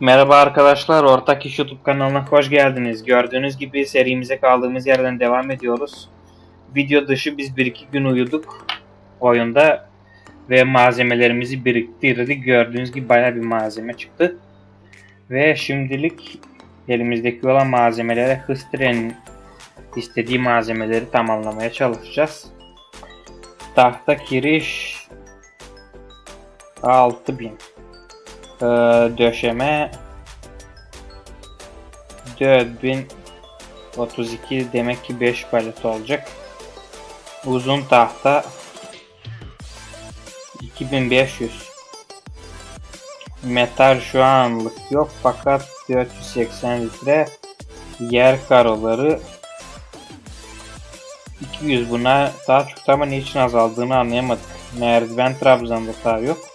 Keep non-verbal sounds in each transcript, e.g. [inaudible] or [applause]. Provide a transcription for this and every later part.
Merhaba arkadaşlar, Ortak İş YouTube kanalına hoş geldiniz. Gördüğünüz gibi serimize kaldığımız yerden devam ediyoruz. Video dışı biz 1-2 gün uyuduk oyunda ve malzemelerimizi biriktirdik. Gördüğünüz gibi baya bir malzeme çıktı. Ve şimdilik elimizdeki olan malzemelere hız trenin istediği malzemeleri tamamlamaya çalışacağız. Tahta kiriş 6000 ee, döşeme 4032 demek ki 5 palet olacak. Uzun tahta 2500 Metal şu anlık yok fakat 480 litre yer karoları 200 buna daha çok ama niçin azaldığını anlayamadık. Merdiven trabzanda daha yok.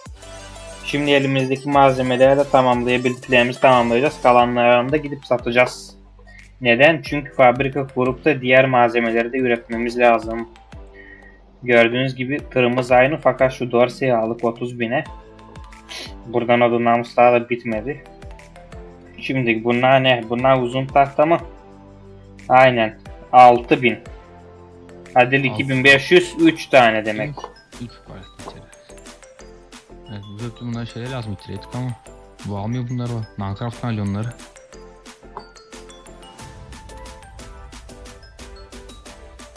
Şimdi elimizdeki malzemelerle tamamlayabildiklerimizi tamamlayacağız. Kalanlarını da gidip satacağız. Neden? Çünkü fabrika kurup da diğer malzemeleri de üretmemiz lazım. Gördüğünüz gibi tırımız aynı fakat şu dorseyi aldık 30 bine. Buradan odunlarımız daha da bitmedi. Şimdi bunlar ne? Bunlar uzun tahta mı? Aynen. 6000. Adil 2500 3 tane demek. 3 palet litre. Evet, bu zaten bunlar şeyler lazım litreydik ama bu almıyor bunlar o. Minecraft'tan alıyor onları.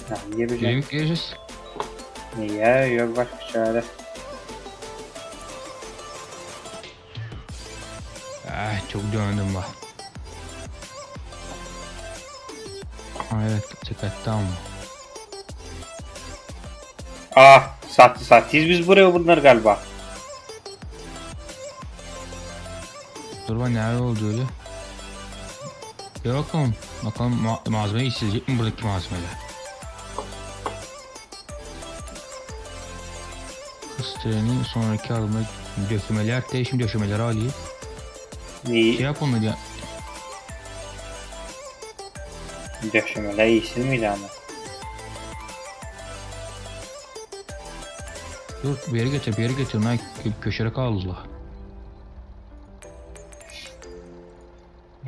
Ya, yiyebileceğim. Gelimik geleceğiz. Niye? Yok başka çare. Eh, çok döndüm bak. Evet, dikkatli ama. Ah sattı sattıyız biz buraya bunları galiba. Dur bak nerede oldu öyle? Bir bakalım. Bakalım ma malzemeyi isteyecek mi buradaki malzemeler? Kız treni sonraki alımda döşemeler, değişim döşemeleri alayım. Şey İyi. yap onları ya. Döşemeler iyisi miydi ama? Dur bir yere getir bir yere getir. Lan kö köşede kaldılar.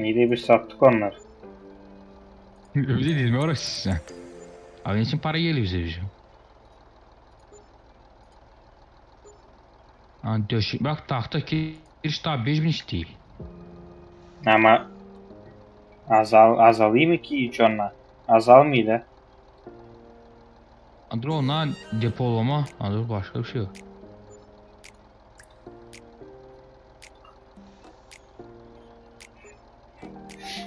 De bir sattık onları. [laughs] Öyle değil mi orası sen? Abi için para geliyor bize bizim. Ha döşü bak tahta kiriş daha 5000 iş değil. Ama azal azalayım ki hiç onlar? Azalmıyor da. Dur onlar depolama. Ha dur başka bir şey yok.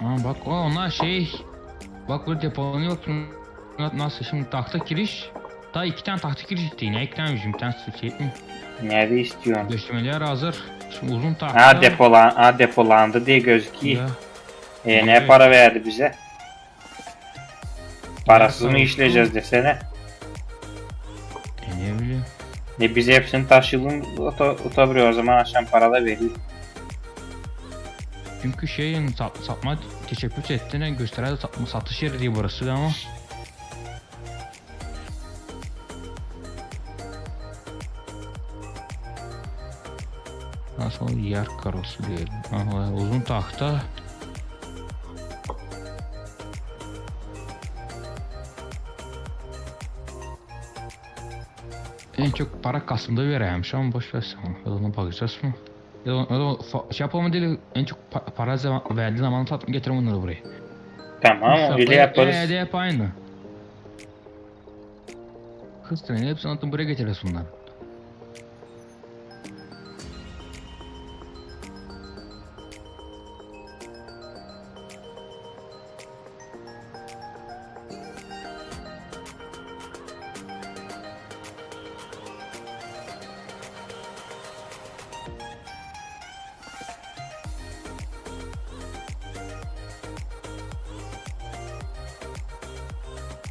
Ha bak o onlar şey. Bak burada depolama yok. Nasıl şimdi tahta kiriş. Daha iki tane tahta kiriş değil. Ne eklenmiş bir tane şey mi? Nerede istiyorsun? Döşemeler hazır. Şimdi uzun tahta. Ha depolan ha depolandı diye gözüküyor. Ya, E, ne Evet. para verdi bize? Parasız mı işleyeceğiz desene. E ne bileyim. Ne biz hepsini taşıyalım otobüre o zaman aşağı para da veriyor. Çünkü şeyin sat, satma teşebbüs ettiğine gösteren satma satış yeri diye burası ama. Nasıl yer karosu diyelim. Aha, uzun tahta. En çok para Kasım'da vereymiş ama boş ver sen. Yoluna bakacağız mı? Ya da, ya da şey yapalım değil en çok pa- para zaman, verdiği zaman tatmin getirin onları buraya. Tamam öyle yaparız. Ee, de hep aynı. Kız treni hepsini atıp buraya getiririz bunlar.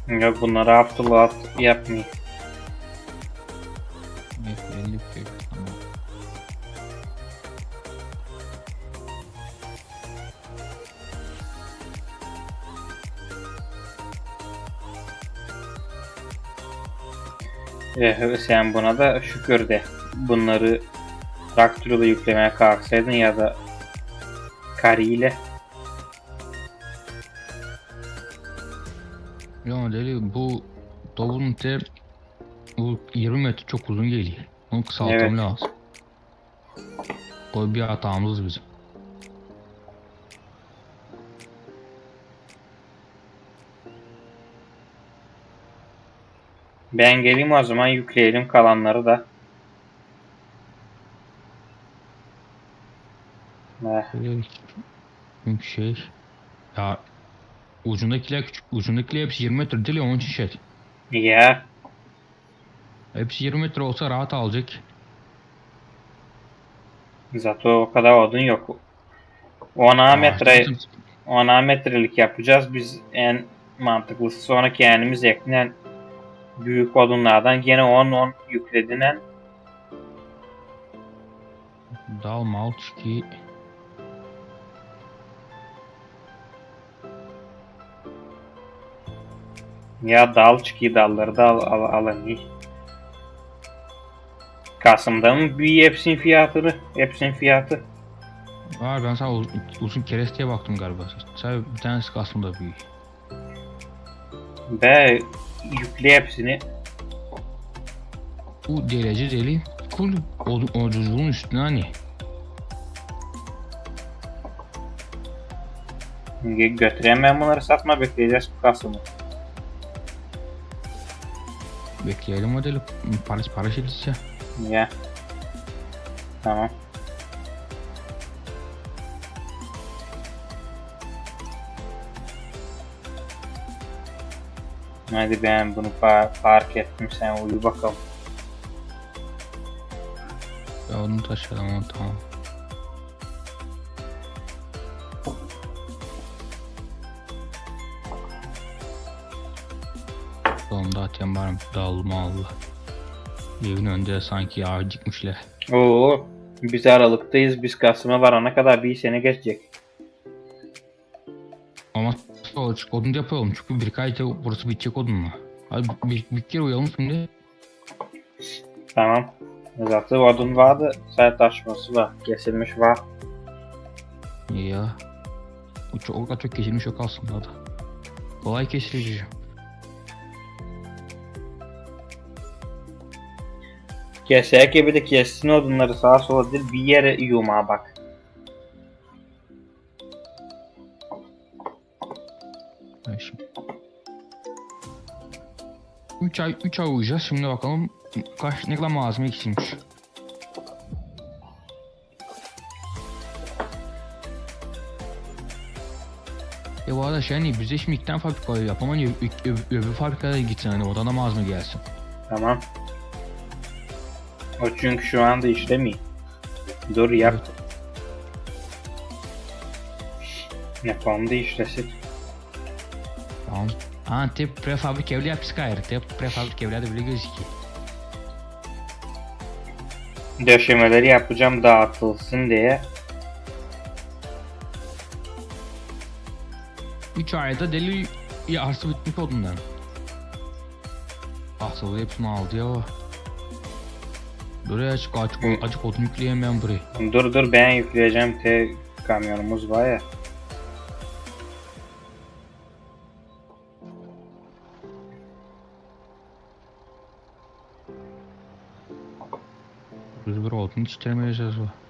Yok bunları Abdullah yapmıyor. Evet, 50 pek tamam. Eh, sen buna da şükür de. Bunları traktörle yüklemeye kalksaydın ya da Kariyle. Ya deli bu davulun ter bu 20 metre çok uzun geliyor. Onu kısaltmam Evet. lazım. O bir hatamız bizim. Ben geleyim o zaman yükleyelim kalanları da. Eh, çünkü şey ya ucundakiler küçük ucundakiler hepsi 20 metre değil ya onun için şey. ya Hepsi 20 metre olsa rahat alacak. zaten o kadar odun yok. 10 Aa, metre zaten 10 metrelik yapacağız. Biz en mantıklısı sonra kendimiz ekleyen büyük odunlardan gene 10-10 yüklediğinden Dal mal ki ya dal çıkıyor dalları da al, al, iyi. Kasım'da mı büyüyor hepsinin fiyatını? Hepsinin fiyatı. var ben sana uz- uzun keresteye baktım galiba. Sen bir tanesi aslında büyük. Be yükle hepsini. Bu derece deli. Full ucuzluğun üstüne hani. Gö- Götüreyim ben bunları satma bekleyeceğiz Kasım'ı. Bekleyelim modeli. Paris Paris edilse. Ya. Tamam. Hadi ben bunu fark ettim sen uyu bakalım. Ya onu taşıyalım tamam. Sonunda atyan var mı? Dağılma Allah. Evin önünde sanki yağ dikmişler. Oo, biz Aralık'tayız. Biz Kasım'a varana kadar bir sene geçecek. Ama o odun yapalım çünkü birkaç ayda burası bitecek odunla. Hadi bir, bir kere uyalım şimdi. Tamam. Zaten odun vardı. Sert taşması var. Kesilmiş var. İyi ya. Bu çok, o kadar çok kesilmiş yok aslında da. Kolay kesilici. Kesek gibi de kessin odunları sağa sola değil bir yere yuma bak. Şimdi. 3 ay 3 ay uyuyacağız. Şimdi bakalım kaç ne kadar malzeme eksilmiş. E bu arada şey hani bize şimdi iki tane fabrika var. Yapamam ya ö- ö- öbür fabrikaya gitsin hani oradan da malzeme gelsin. Tamam. O çünkü şu anda işlemiyor. Dur yap. Yapalım da işlesin. Tamam. Ha tep prefabrik evli yapısı gayrı. Tep prefabrik evlerde bile gözüküyor. Döşemeleri yapacağım dağıtılsın diye. 3 ayda deli arsa bitmiş odundan. Ahsalı hepsini aldı ya. Buraya açık açık, Hı. açık odun yükleyeyim ben buraya. Dur dur ben yükleyeceğim te kamyonumuz var ya. Biz bir odun yetiştiremeyeceğiz bu.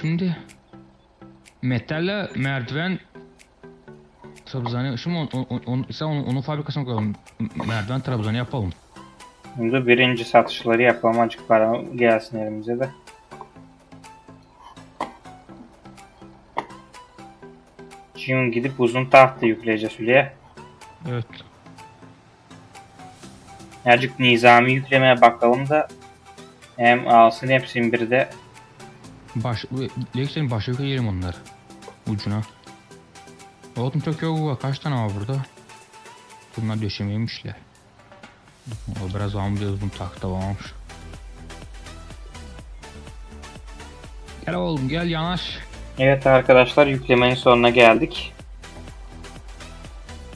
Şimdi? Metalle merdiven trabzanı. Şimdi on, on, on, sen onu, onun fabrikasına koyalım. Merdiven trabzanı yapalım. Şimdi birinci satışları yapalım. Acık para gelsin elimize de. Şimdi gidip uzun tahta yükleyeceğiz Hülya. Evet. Azıcık nizami yüklemeye bakalım da hem alsın hepsini bir de Baş, Lex'in başa koyayım onları. Ucuna. Oğlum çok yok var. Kaç tane var burada? Bunlar döşemeymişler. O biraz amca bunu tahta varmış. Gel oğlum gel yanaş. Evet arkadaşlar yüklemenin sonuna geldik.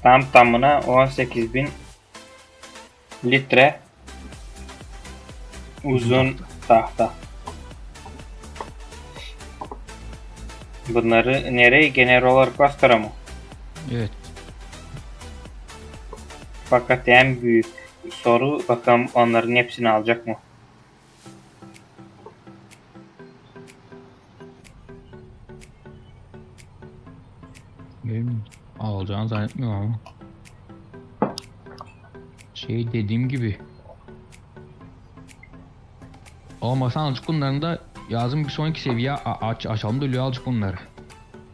Tam tamına 18.000 litre uzun tahta. Bunları nereye? Genel olarak Astar'a mı? Evet. Fakat en büyük soru bakalım onların hepsini alacak mı? Benim alacağını zannetmiyorum ama. Şey dediğim gibi. Olmasa azıcık bunların da yazın bir sonraki seviye aç açalım da öyle azıcık bunları.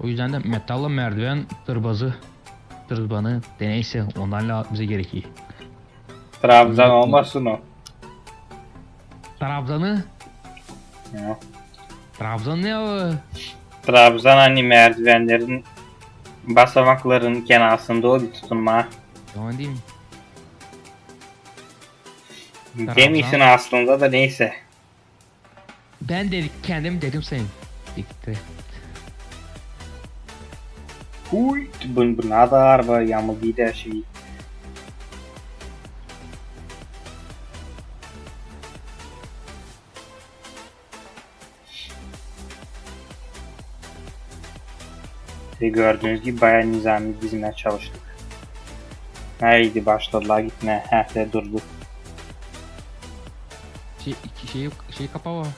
O yüzden de metalle merdiven tırbazı tırbanı deneyse onlarla bize gerekiyor. Trabzan olmasın o. Trabzan'ı Ya. Trabzan ne o? Trabzan hani merdivenlerin basamakların kenarında o bir tutunma. Yaman değil mi? Demişsin aslında da neyse. Ben dedik kendim dedim senin. Dikti. Huy, bu, bu nada araba yağmur bir de şey. İşte gördüğünüz gibi bayağı nizami dizimler çalıştık. Haydi başladılar gitme. Heh de durdu. Şey, şey, şey kapağı var.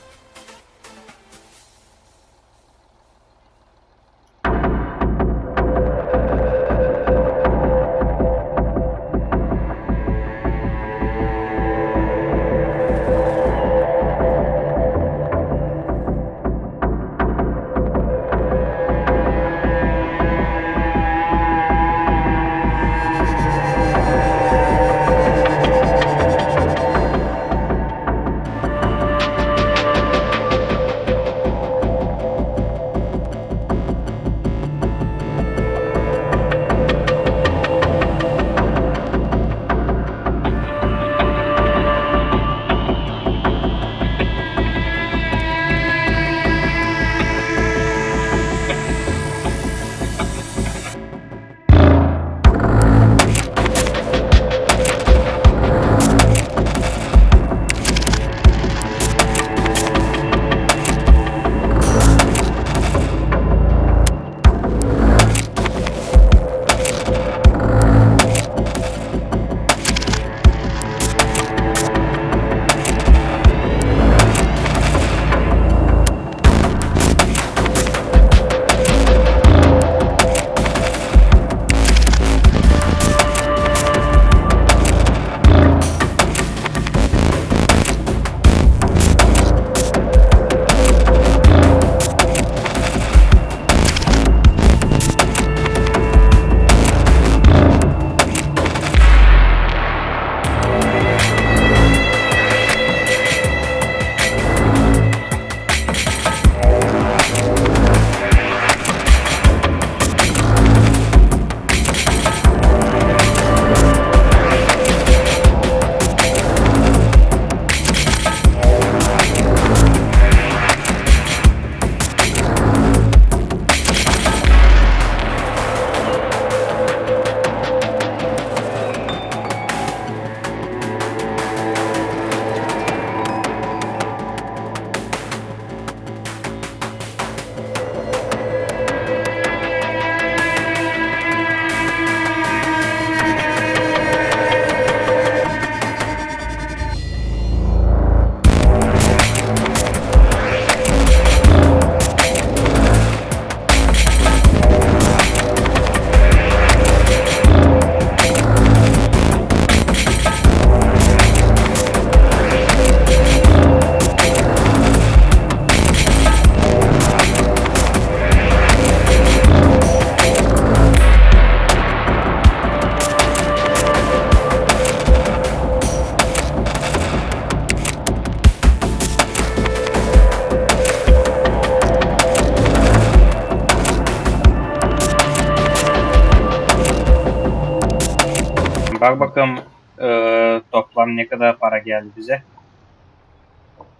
Kadar para geldi bize.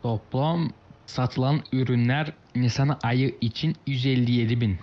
Toplam satılan ürünler Nisan ayı için 157 bin.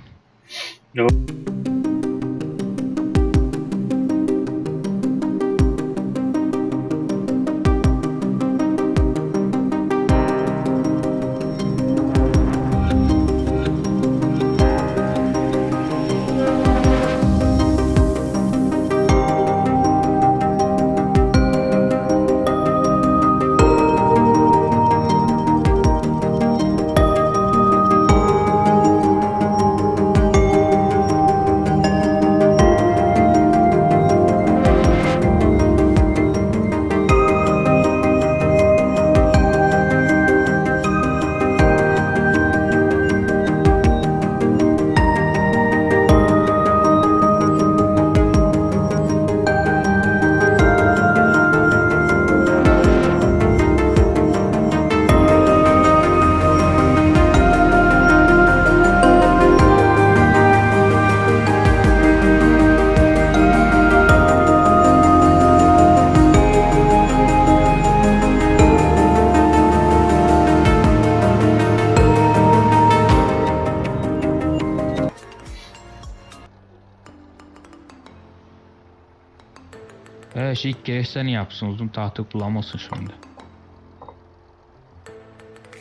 Her şey gereçlerini yapsın uzun tahtı kullanmasın şimdi.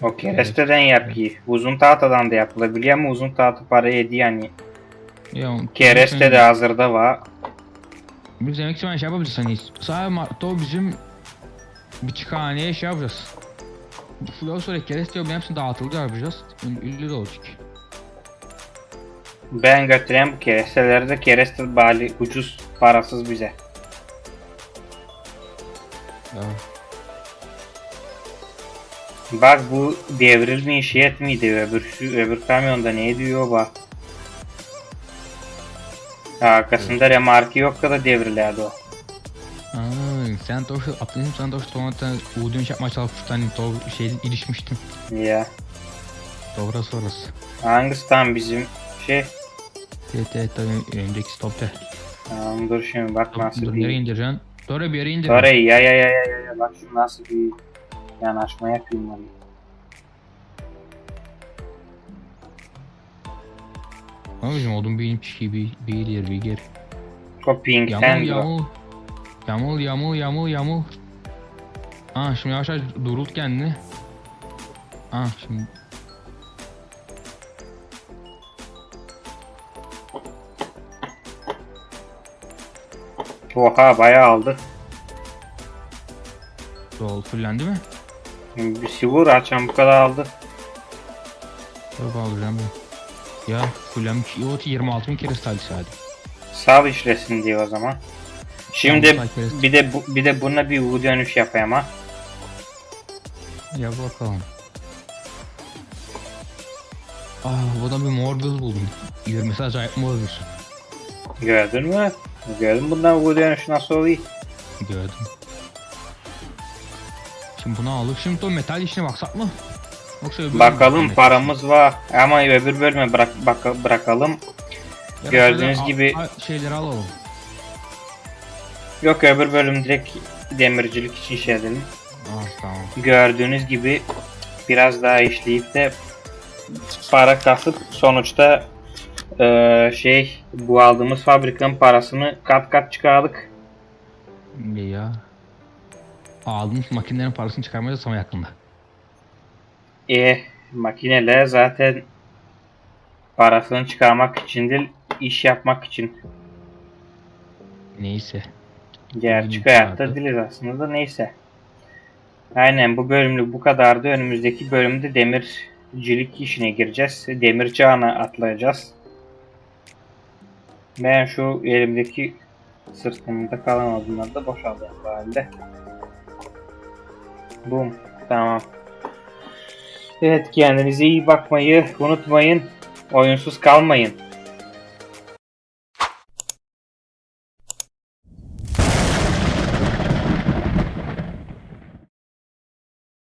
O keresteden yapıyı. Uzun tahtadan da yapılabiliyor ama uzun tahta para yedi yani. Ya, Kereste de hazırda var. Biz demek ki ben şey yapabiliriz hani sadece Mart'ta bizim biçikhaneye şey yapacağız. Şuraya sonra kereste yok hepsini dağıtıldı yapacağız. Ün- Ünlü de olacak. Ben götüren bu keresteleri de kereste bali ucuz parasız bize. Bak bu devrilme işiyet miydi? Öbür, öbür kamyonda ne diyor bak. Arkasında remarki yok da devrilerdi o. Aa, sen de o atlayayım sen de sonra U dönüş yapmaya çalışmıştın hani doğru şey ilişmiştin. Ya. Doğru sonrası. Hangisi tam bizim şey? Evet evet tabii öndeki stopta. Tamam dur şimdi bak nasıl dur nereye bir... indireceksin? Doğru bir yere indir. Orayı ya ya ya ya ya ya bak şu nasıl bir yanaşma yapayım orayı. Abicim odun bir inmiş gibi bir ileri bir geri. O pinkten Yamul yamul. Yamul yamul yamul yamul. Aa şimdi yavaş yavaş durult kendini. Aa şimdi. Oha bayağı aldı. Doğal fullendi mi? Bir sivur açan bu kadar aldı. Dur bağlayacağım ben. Ya fullenmiş. Yok 26 bin kere stali sadece. Sağ işlesin diye o zaman. Şimdi Tamam, takip bir de bu, bir de buna bir U dönüş yapayım ha. Ya bakalım. Aa burada bir mor buz buldum. Yürümesi acayip mor buz. Gördün mü? Gördün bundan U dönüş nasıl oluyor? Gördüm. Şimdi bunu alıp şimdi o metal işine baksak mı? Yoksa öbür Bakalım metal paramız var ama öbür bölüme bırak bak, bırakalım. Ya gördüğünüz gibi- al- al- şeyleri alalım. Yok öbür bölüm direkt demircilik için şey edelim. Aa tamam. Gördüğünüz gibi biraz daha işleyip de para kasıp sonuçta eee, şey bu aldığımız fabrikanın parasını kat kat çıkardık. Ne ya? Aldığımız makinelerin parasını çıkarmayacağız ama yakında. E makineler zaten parasını çıkarmak için değil iş yapmak için. Neyse. Gerçek hayatta vardı. değiliz aslında da neyse. Aynen bu bölümlük bu kadardı. Önümüzdeki bölümde demircilik işine gireceğiz. Demir çağına atlayacağız. Ben şu elimdeki sırtımda kalan odunları da boşaltıyorum bu halde. Bum. Tamam. Evet kendinize iyi bakmayı unutmayın. Oyunsuz kalmayın.